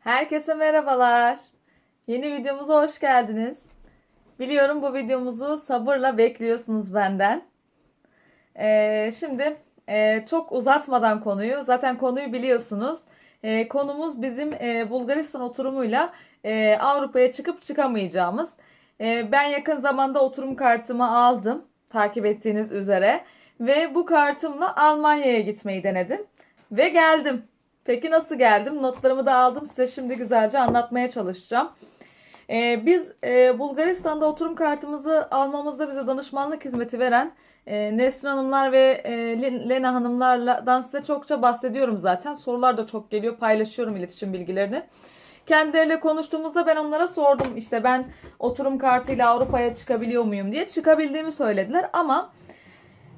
Herkese merhabalar. Yeni videomuza hoş geldiniz. Biliyorum bu videomuzu sabırla bekliyorsunuz benden. Ee, şimdi e, çok uzatmadan konuyu, zaten konuyu biliyorsunuz. Ee, konumuz bizim e, Bulgaristan oturumuyla e, Avrupa'ya çıkıp çıkamayacağımız. Ee, ben yakın zamanda oturum kartımı aldım, takip ettiğiniz üzere. Ve bu kartımla Almanya'ya gitmeyi denedim. Ve geldim. Peki nasıl geldim? Notlarımı da aldım. Size şimdi güzelce anlatmaya çalışacağım. Ee, biz e, Bulgaristan'da oturum kartımızı almamızda bize danışmanlık hizmeti veren e, Nesrin Hanımlar ve e, Len- Lena Hanımlardan size çokça bahsediyorum zaten. Sorular da çok geliyor. Paylaşıyorum iletişim bilgilerini. Kendileriyle konuştuğumuzda ben onlara sordum. İşte ben oturum kartıyla Avrupa'ya çıkabiliyor muyum diye. Çıkabildiğimi söylediler ama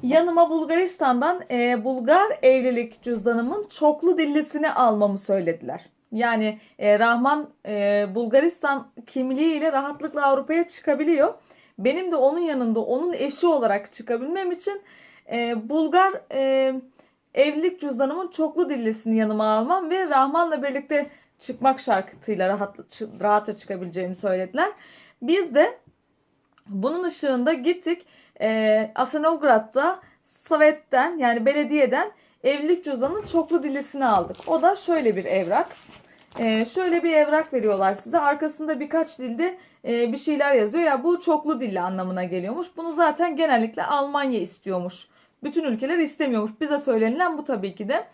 Yanıma Bulgaristan'dan e, Bulgar evlilik cüzdanımın çoklu dillisini almamı söylediler. Yani e, Rahman e, Bulgaristan kimliğiyle rahatlıkla Avrupa'ya çıkabiliyor. Benim de onun yanında onun eşi olarak çıkabilmem için e, Bulgar e, evlilik cüzdanımın çoklu dillisini yanıma almam ve Rahman'la birlikte çıkmak şartıyla rahat, rahatça çıkabileceğimi söylediler. Biz de bunun ışığında gittik e, Asenovgrad'da Sovet'ten yani belediyeden evlilik cüzdanının çoklu dilisini aldık. O da şöyle bir evrak. E, şöyle bir evrak veriyorlar size. Arkasında birkaç dilde e, bir şeyler yazıyor. Ya bu çoklu dilli anlamına geliyormuş. Bunu zaten genellikle Almanya istiyormuş. Bütün ülkeler istemiyormuş. Bize söylenilen bu tabii ki de.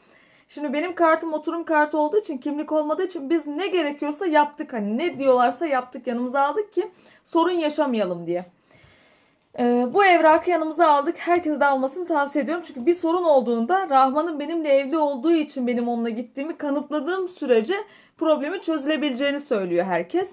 Şimdi benim kartım oturum kartı olduğu için kimlik olmadığı için biz ne gerekiyorsa yaptık. Hani ne diyorlarsa yaptık yanımıza aldık ki sorun yaşamayalım diye. Ee, bu evrakı yanımıza aldık. Herkes de almasını tavsiye ediyorum. Çünkü bir sorun olduğunda Rahman'ın benimle evli olduğu için benim onunla gittiğimi kanıtladığım sürece problemi çözülebileceğini söylüyor herkes.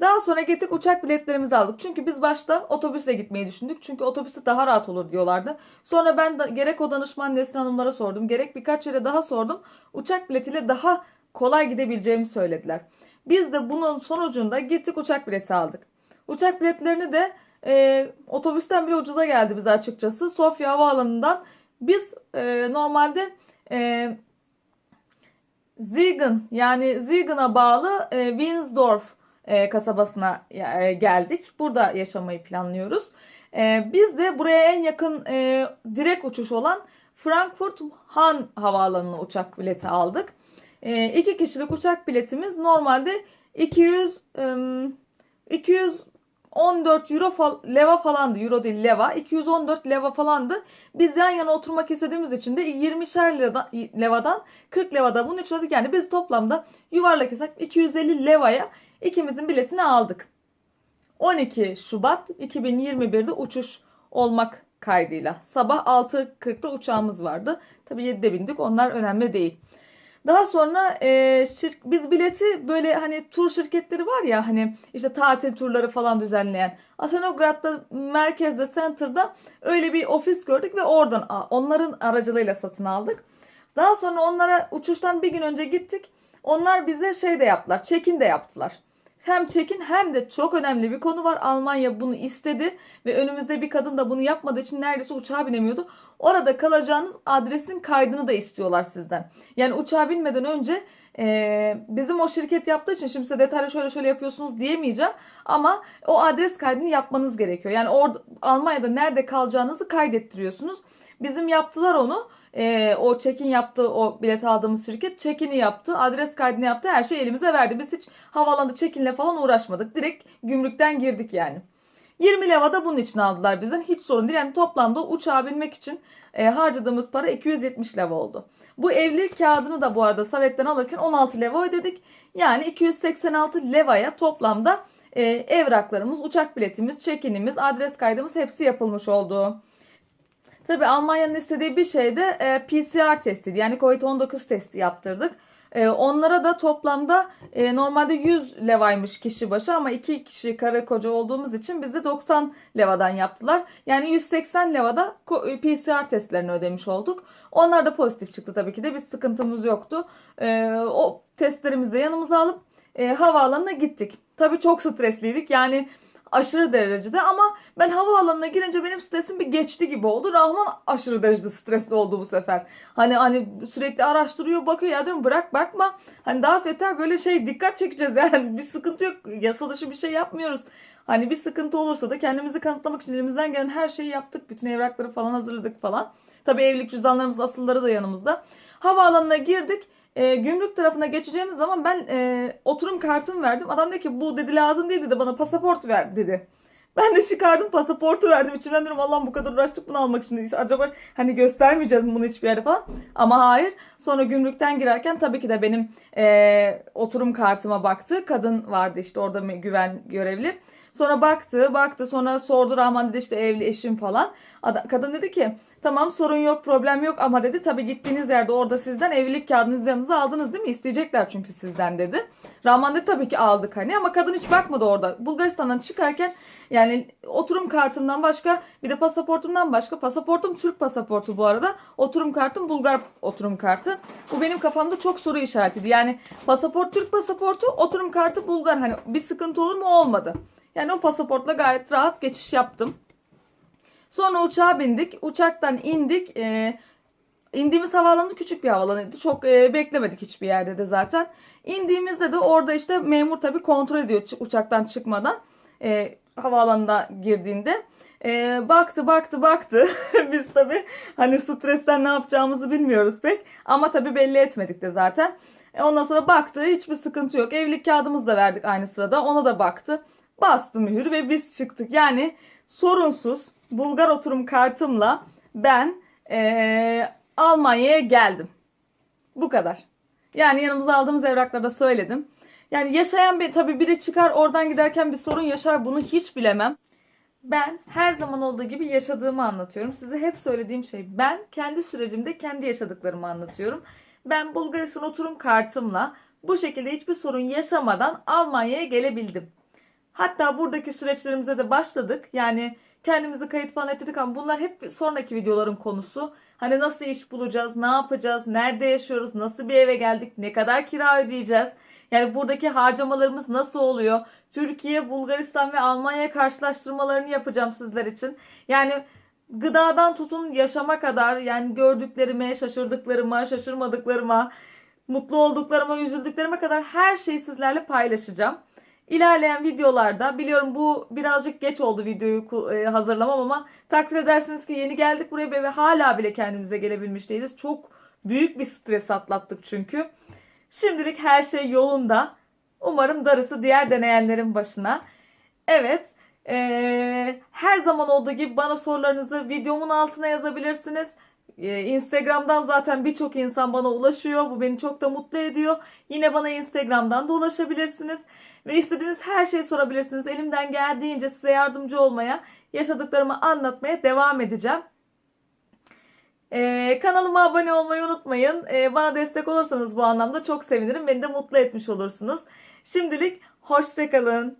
Daha sonra gittik uçak biletlerimizi aldık. Çünkü biz başta otobüsle gitmeyi düşündük. Çünkü otobüste daha rahat olur diyorlardı. Sonra ben de, gerek o danışman Nesrin Hanımlara sordum. Gerek birkaç yere daha sordum. Uçak biletiyle daha kolay gidebileceğimi söylediler. Biz de bunun sonucunda gittik uçak bileti aldık. Uçak biletlerini de e, otobüsten bile ucuza geldi bize açıkçası. Sofya Havaalanı'ndan biz e, normalde e, Ziegen yani Ziegen'a bağlı e, Winsdorf e, kasabasına e, geldik. Burada yaşamayı planlıyoruz. E, biz de buraya en yakın e, direkt uçuş olan Frankfurt Han Havaalanı'na uçak bileti aldık. E, iki kişilik uçak biletimiz normalde 200 e, 200 14 euro fal leva falandı. Euro değil leva. 214 leva falandı. Biz yan yana oturmak istediğimiz için de 20'şer liradan, levadan 40 levada bunu üçledik. Yani biz toplamda yuvarlak hesap 250 levaya ikimizin biletini aldık. 12 Şubat 2021'de uçuş olmak kaydıyla. Sabah 6.40'da uçağımız vardı. Tabii 7'de bindik. Onlar önemli değil. Daha sonra e, şirk, biz bileti böyle hani tur şirketleri var ya hani işte tatil turları falan düzenleyen. Asenograd'da merkezde center'da öyle bir ofis gördük ve oradan onların aracılığıyla satın aldık. Daha sonra onlara uçuştan bir gün önce gittik. Onlar bize şey de yaptılar. Check-in de yaptılar. Hem check-in hem de çok önemli bir konu var. Almanya bunu istedi ve önümüzde bir kadın da bunu yapmadığı için neredeyse uçağa binemiyordu. Orada kalacağınız adresin kaydını da istiyorlar sizden. Yani uçağa binmeden önce e, bizim o şirket yaptığı için şimdi size detaylı şöyle şöyle yapıyorsunuz diyemeyeceğim. Ama o adres kaydını yapmanız gerekiyor. Yani orada Almanya'da nerede kalacağınızı kaydettiriyorsunuz. Bizim yaptılar onu. E, o check-in yaptı o bilet aldığımız şirket check-in'i yaptı adres kaydını yaptı her şey elimize verdi. Biz hiç havaalanında check-in'le falan uğraşmadık. Direkt gümrükten girdik yani. 20 leva da bunun için aldılar bizden. Hiç sorun değil. Yani toplamda uçağa binmek için e, harcadığımız para 270 leva oldu. Bu evlilik kağıdını da bu arada Savet'ten alırken 16 leva ödedik. Yani 286 levaya toplamda e, evraklarımız uçak biletimiz check-in'imiz adres kaydımız hepsi yapılmış oldu. Tabi Almanya'nın istediği bir şey de e, PCR testiydi. Yani COVID-19 testi yaptırdık. E, onlara da toplamda e, normalde 100 levaymış kişi başı ama iki kişi karı koca olduğumuz için bize 90 levadan yaptılar. Yani 180 levada ko- PCR testlerini ödemiş olduk. Onlar da pozitif çıktı tabii ki de bir sıkıntımız yoktu. E, o testlerimizi de yanımıza alıp e, havaalanına gittik. Tabii çok stresliydik. Yani Aşırı derecede ama ben havaalanına girince benim stresim bir geçti gibi oldu. Rahman aşırı derecede stresli oldu bu sefer. Hani hani sürekli araştırıyor bakıyor ya diyorum bırak bakma. Hani daha yeter böyle şey dikkat çekeceğiz yani bir sıkıntı yok. Yasa dışı bir şey yapmıyoruz. Hani bir sıkıntı olursa da kendimizi kanıtlamak için elimizden gelen her şeyi yaptık. Bütün evrakları falan hazırladık falan. Tabii evlilik cüzdanlarımızın asılları da yanımızda. Havaalanına girdik. E, gümrük tarafına geçeceğimiz zaman ben e, oturum kartımı verdim. Adam dedi ki bu dedi lazım değil dedi bana pasaport ver dedi. Ben de çıkardım pasaportu verdim. İçimden diyorum Allah'ım bu kadar uğraştık bunu almak için. Acaba hani göstermeyeceğiz bunu hiçbir yerde falan. Ama hayır. Sonra gümrükten girerken tabii ki de benim e, oturum kartıma baktı. Kadın vardı işte orada güven görevli. Sonra baktı baktı sonra sordu Rahman dedi işte evli eşim falan. Adam, kadın dedi ki tamam sorun yok problem yok ama dedi tabii gittiğiniz yerde orada sizden evlilik kağıdınızı yanınıza aldınız değil mi? İsteyecekler çünkü sizden dedi. Rahman dedi tabii ki aldık hani ama kadın hiç bakmadı orada. Bulgaristan'dan çıkarken yani oturum kartımdan başka bir de pasaportumdan başka pasaportum Türk pasaportu bu arada. Oturum kartım Bulgar oturum kartı. Bu benim kafamda çok soru işaretiydi. Yani pasaport Türk pasaportu oturum kartı Bulgar hani bir sıkıntı olur mu olmadı. Yani o pasaportla gayet rahat geçiş yaptım. Sonra uçağa bindik. Uçaktan indik. E, indiğimiz havaalanı küçük bir havaalanıydı. Çok e, beklemedik hiçbir yerde de zaten. İndiğimizde de orada işte memur tabii kontrol ediyor uçaktan çıkmadan. E, havaalanına girdiğinde. E, baktı baktı baktı. Biz tabii hani stresten ne yapacağımızı bilmiyoruz pek. Ama tabii belli etmedik de zaten. E, ondan sonra baktı hiçbir sıkıntı yok. Evlilik kağıdımızı da verdik aynı sırada. Ona da baktı. Bastı mühür ve biz çıktık. Yani sorunsuz Bulgar oturum kartımla ben ee, Almanya'ya geldim. Bu kadar. Yani yanımıza aldığımız evrakları da söyledim. Yani yaşayan bir tabii biri çıkar oradan giderken bir sorun yaşar bunu hiç bilemem. Ben her zaman olduğu gibi yaşadığımı anlatıyorum. Size hep söylediğim şey ben kendi sürecimde kendi yaşadıklarımı anlatıyorum. Ben Bulgaristan oturum kartımla bu şekilde hiçbir sorun yaşamadan Almanya'ya gelebildim. Hatta buradaki süreçlerimize de başladık. Yani kendimizi kayıt falan ettirdik ama bunlar hep sonraki videoların konusu. Hani nasıl iş bulacağız, ne yapacağız, nerede yaşıyoruz, nasıl bir eve geldik, ne kadar kira ödeyeceğiz. Yani buradaki harcamalarımız nasıl oluyor? Türkiye, Bulgaristan ve Almanya karşılaştırmalarını yapacağım sizler için. Yani gıdadan tutun yaşama kadar yani gördüklerime, şaşırdıklarıma, şaşırmadıklarıma, mutlu olduklarıma, üzüldüklerime kadar her şeyi sizlerle paylaşacağım. İlerleyen videolarda biliyorum bu birazcık geç oldu videoyu e, hazırlamam ama takdir edersiniz ki yeni geldik buraya ve hala bile kendimize gelebilmiş değiliz. Çok büyük bir stres atlattık çünkü. Şimdilik her şey yolunda. Umarım darısı diğer deneyenlerin başına. Evet. Ee, her zaman olduğu gibi bana sorularınızı videomun altına yazabilirsiniz. Ee, Instagram'dan zaten birçok insan bana ulaşıyor. Bu beni çok da mutlu ediyor. Yine bana Instagram'dan da ulaşabilirsiniz. Ve istediğiniz her şeyi sorabilirsiniz. Elimden geldiğince size yardımcı olmaya, yaşadıklarımı anlatmaya devam edeceğim. Ee, kanalıma abone olmayı unutmayın. Ee, bana destek olursanız bu anlamda çok sevinirim. Beni de mutlu etmiş olursunuz. Şimdilik hoşçakalın.